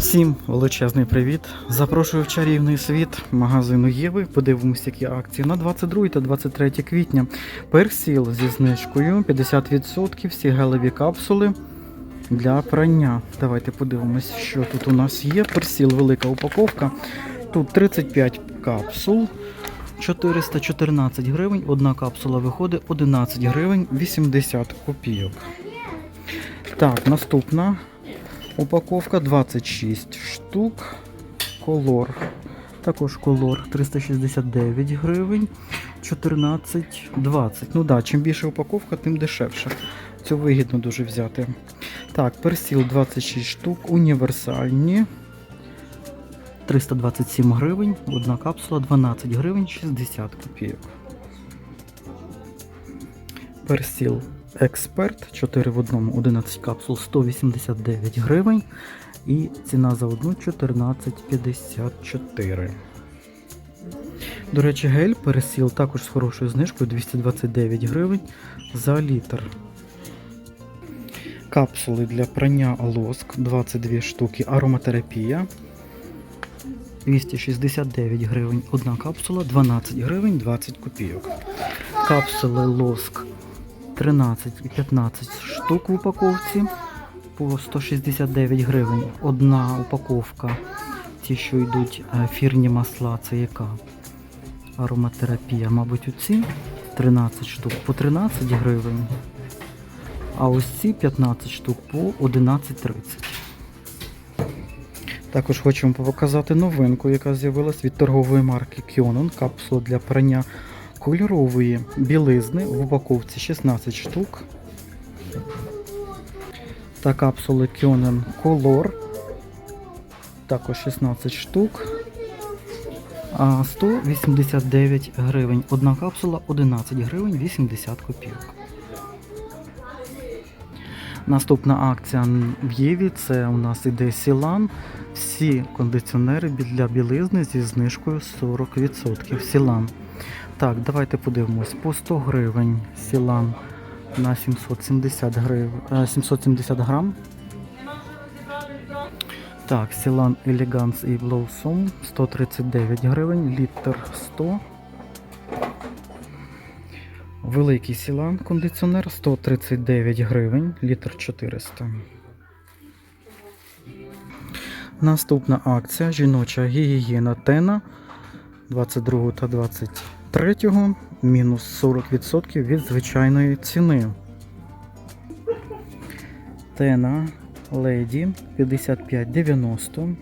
Всім величезний привіт! Запрошую в чарівний світ магазину Єви. Подивимось, які акції на 22 та 23 квітня. Персіл зі знижкою 50%, всі гелеві капсули для прання. Давайте подивимось, що тут у нас є. Персіл, велика упаковка. Тут 35 капсул. 414 гривень. Одна капсула виходить 11 гривень 80 копійок. Так, наступна Упаковка 26 штук. Колор. Також колор 369 гривень. 14,20. Ну да, чим більше упаковка, тим дешевше. Це вигідно дуже взяти. Так, персіл 26 штук, універсальні. 327 гривень. Одна капсула 12 гривень 60 копійок. Персіл Експерт 4 в одному 11 капсул 189 гривень. І ціна за одну 14,54. До речі, гель пересіл також з хорошою знижкою 229 гривень за літр. Капсули для прання лоск 22 штуки. Ароматерапія 269 гривень. Одна капсула 12 гривень 20 копійок. Капсули лоск 13 і 15 штук в упаковці по 169 гривень. Одна упаковка. Ті, що йдуть е, ефірні масла, це яка? Ароматерапія, мабуть, оці 13 штук по 13 гривень. А ось ці 15 штук по 11,30. Також хочу показати новинку, яка з'явилась від торгової марки Kionon. Капсула для прання кольорової білизни в упаковці 16 штук. Та капсули Kionen Color. Також 16 штук. 189 гривень. Одна капсула 11 гривень 80 копійок. Наступна акція в Єві це у нас іде Сілан. Всі кондиціонери для білизни зі знижкою 40%. Сілан. Так, давайте подивимось. По 100 гривень Сілан на 770 гривень, 770 грам. Так, Сілан Elegance і Blossom 139 гривень, літр 100. Великий Сілан кондиціонер 139 гривень, літр 400. Наступна акція жіноча гігієна Тена 22 та 23 мінус 40% від звичайної ціни. Тена Леді 55,90.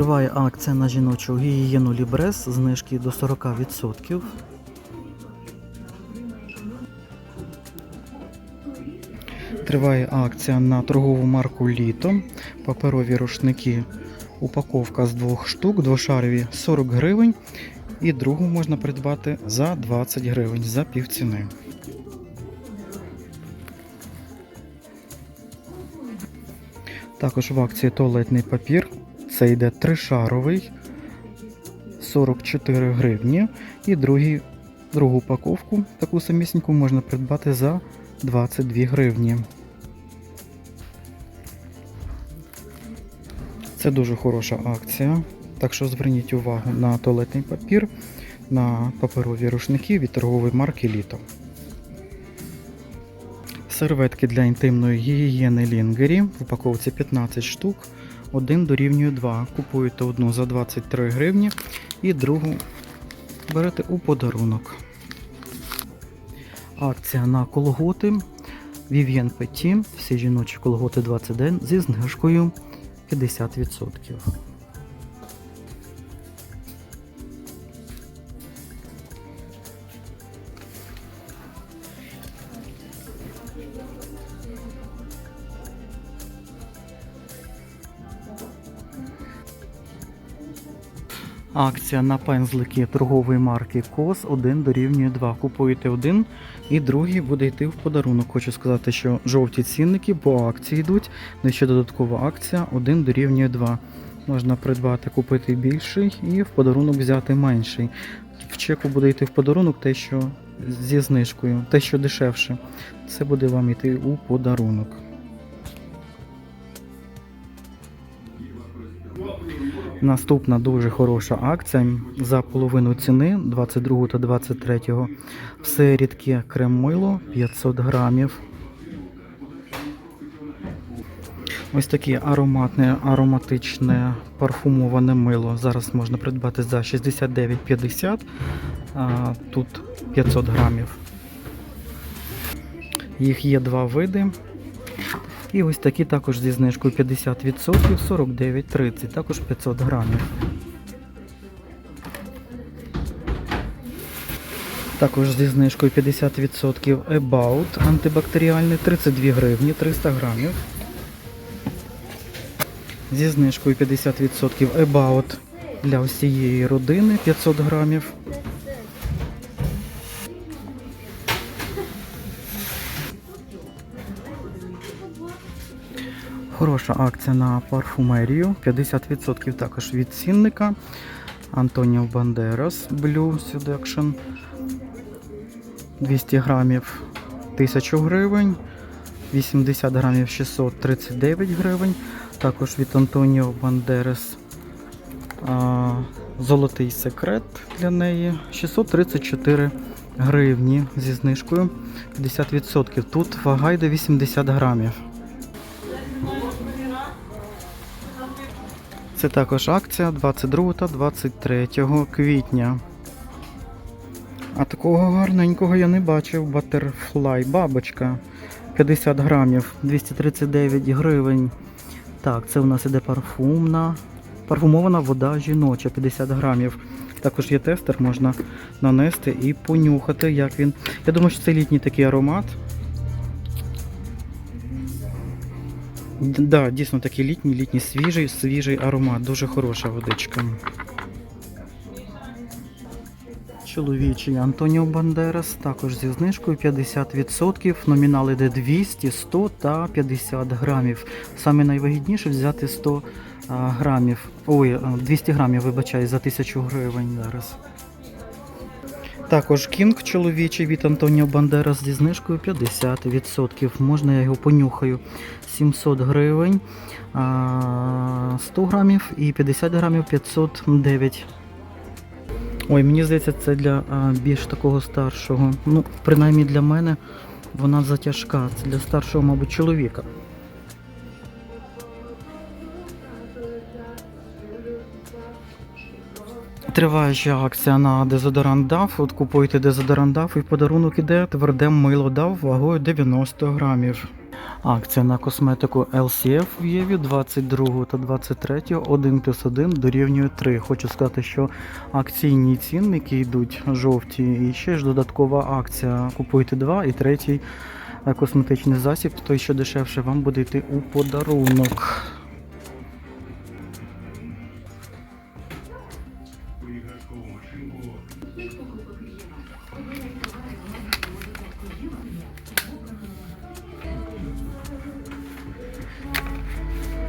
Триває акція на жіночу гігієну Лібрес, знижки до 40%. Триває акція на торгову марку Літо. Паперові рушники. Упаковка з двох штук, двошарові 40 гривень. І другу можна придбати за 20 гривень за півціни. Також в акції туалетний папір. Це йде тришаровий 44 гривні. І другий, другу упаковку, таку самісіньку, можна придбати за 22 гривні. Це дуже хороша акція. Так що зверніть увагу на туалетний папір, на паперові рушники від торгової марки Літо. Серветки для інтимної гігієни Лінгері в упаковці 15 штук. Один дорівнює 2. Купуєте одну за 23 гривні і другу берете у подарунок. Акція на колготи Vivien Petit. Всі жіночі колготи 20 день зі знижкою 50%. Акція на пензлики торгової марки КОС 1 дорівнює 2. Купуєте один і другий буде йти в подарунок. Хочу сказати, що жовті цінники по акції йдуть. Ну ще додаткова акція 1 дорівнює 2. Можна придбати, купити більший і в подарунок взяти менший. В чеку буде йти в подарунок те, що зі знижкою, те, що дешевше. Це буде вам йти у подарунок. Наступна дуже хороша акція за половину ціни 22 та 23. Все рідке крем-мило 500 грамів. Ось таке ароматне, ароматичне парфумоване мило. Зараз можна придбати за 69,50, а тут 500 грамів. Їх є два види. І ось такі також зі знижкою 50%, 49,30, також 500 грамів. Також зі знижкою 50% About антибактеріальний 32 гривні 300 грамів. Зі знижкою 50% About для усієї родини 500 грамів. Хороша акція на парфумерію. 50% також від цінника. Антоніо Бандерас Blue Seduction. 200 грамів 1000 гривень. 80 грамів 639 гривень. Також від Антоніо Бандерас а, Золотий секрет для неї 634 гривні зі знижкою 50%. Тут вага йде 80 грамів. Це також акція 22 та 23 квітня. А такого гарненького я не бачив. Батерфлай, бабочка. 50 грамів, 239 гривень. Так, це у нас іде парфумна. Парфумована вода жіноча, 50 грамів. Також є тестер, можна нанести і понюхати, як він. Я думаю, що це літній такий аромат. Да, дійсно такий літній, літній свіжий, свіжий аромат. Дуже хороша водичка. Чоловічий Антоніо Бандерас також зі знижкою 50%. Номінал іде 200, 100 та 50 грамів. Саме найвигідніше взяти 100 грамів. Ой, а, 200 грамів, вибачаю, за 1000 гривень зараз. Також кінг чоловічий від Антоніо Бандерас зі знижкою 50%. Можна я його понюхаю. 700 гривень, 100 грамів і 50 грамів 509. Ой, мені здається, це для більш такого старшого. Ну, принаймні для мене вона затяжка. Це для старшого, мабуть, чоловіка. Триває ще акція на дезодорант DAF. От купуєте дезодорант DAF і в подарунок іде тверде мило DAF вагою 90 грамів. Акція на косметику LCF в Єві 22 та 23 1 плюс 1 дорівнює 3. Хочу сказати, що акційні цінники йдуть жовті і ще ж додаткова акція. Купуйте два і третій косметичний засіб, той що дешевше, вам буде йти у подарунок. игроком ошибок. Thank you.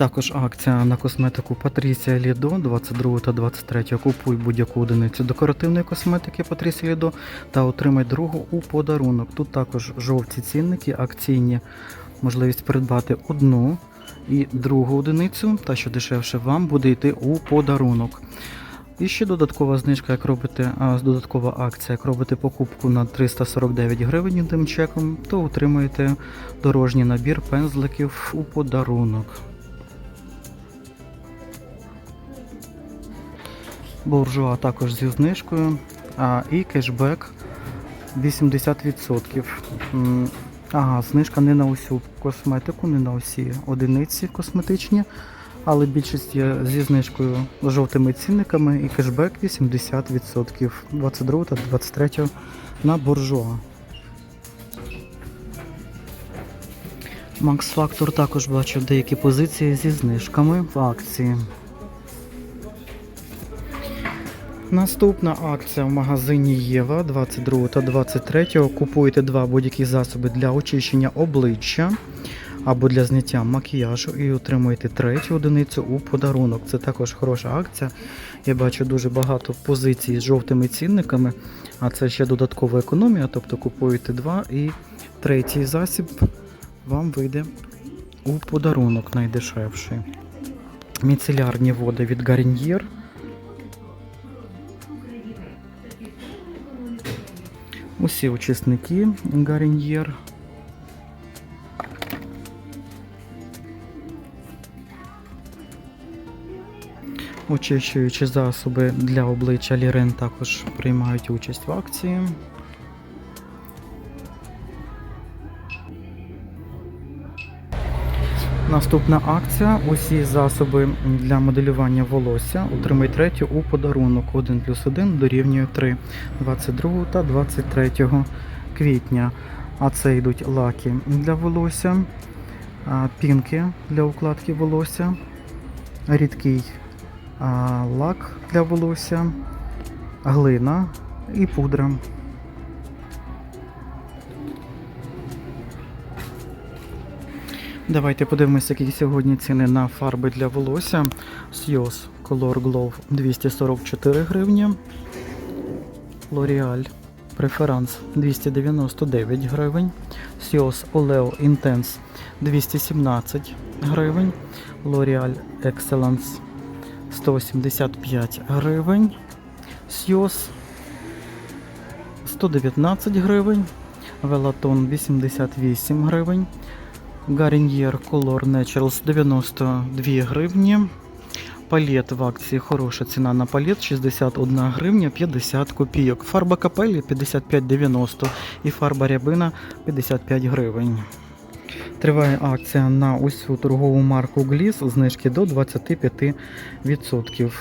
Також акція на косметику Патрісія Лідо 22 та 23. Купуй будь-яку одиницю декоративної косметики Патрісія Лідо та отримай другу у подарунок. Тут також жовті цінники, акційні можливість придбати одну і другу одиницю, та що дешевше вам буде йти у подарунок. І ще додаткова знижка, як робите, а, додаткова акція, як робите покупку на 349 гривень тим чеком, то отримаєте дорожній набір пензликів у подарунок. Буржуа також зі знижкою, а, і кешбек 80%. Ага, знижка не на усю косметику, не на усі одиниці косметичні, Але більшість є зі знижкою жовтими цінниками і кешбек 80% 22 та 23 на буржуа. Max Factor також бачив деякі позиції зі знижками в акції. Наступна акція в магазині Єва 22 та 23. Купуєте два будь-які засоби для очищення обличчя або для зняття макіяжу і отримуєте третю одиницю у подарунок. Це також хороша акція. Я бачу дуже багато позицій з жовтими цінниками, а це ще додаткова економія, тобто купуєте два і третій засіб вам вийде у подарунок найдешевший. Міцелярні води від Garnier. Усі очисники гаріньєр. Очищуючі засоби для обличчя Лірен також приймають участь в акції. Наступна акція. Усі засоби для моделювання волосся. Отримай третю у подарунок. 1 плюс 1 дорівнює 3. 22 та 23 квітня. А це йдуть лаки для волосся, пінки для укладки волосся, рідкий лак для волосся, глина і пудра. Давайте подивимося, які сьогодні ціни на фарби для волосся. Сйоз Color Glow 244 гривні. L'Oreal Preference 299 гривень. Сйоз Oleo Intense 217 гривень. L'Oreal Excellence 175 гривень. Сйоз 119 гривень. Велатон 88 гривень. Garnier Color Naturals 92 гривні. Палет в акції хороша ціна на палет 61 гривня 50 копійок. Фарба капелі 55,90 і фарба рябина 55 гривень. Триває акція на усю торгову марку Гліс, знижки до 25%.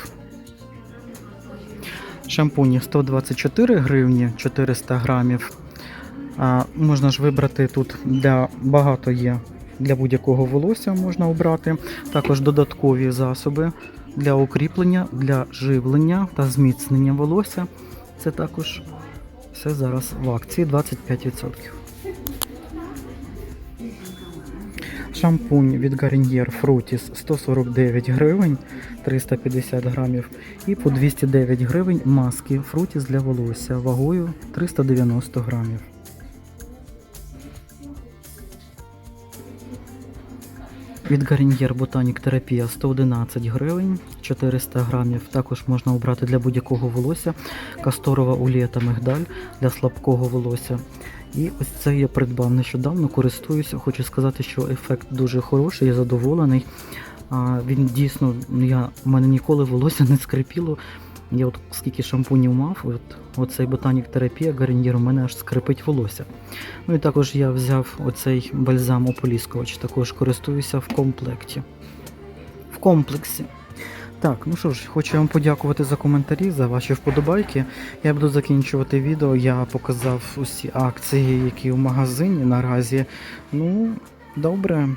Шампуні 124 гривні 400 грамів. А, можна ж вибрати тут для багато є для будь-якого волосся можна обрати. Також додаткові засоби для укріплення, для живлення та зміцнення волосся. Це також все зараз в акції 25%. Шампунь від Garnier Frutis 149 гривень 350 грамів. І по 209 гривень маски Frutis для волосся вагою 390 грамів. Від Garnier Botanic Терапія 111 гривень 400 грамів. Також можна обрати для будь-якого волосся. Касторова олія та мигдаль для слабкого волосся. І ось це я придбав нещодавно, користуюся. Хочу сказати, що ефект дуже хороший, я задоволений. Він дійсно, ну, я, у мене ніколи волосся не скрипіло. Я от скільки шампунів мав, от, оцей ботанік терапія Гарнір у мене аж скрипить волосся. Ну і також я взяв оцей бальзам ополіскувач, також користуюся в комплекті. В комплексі. Так, ну що ж, хочу вам подякувати за коментарі, за ваші вподобайки. Я буду закінчувати відео. Я показав усі акції, які в магазині наразі. Ну, добре.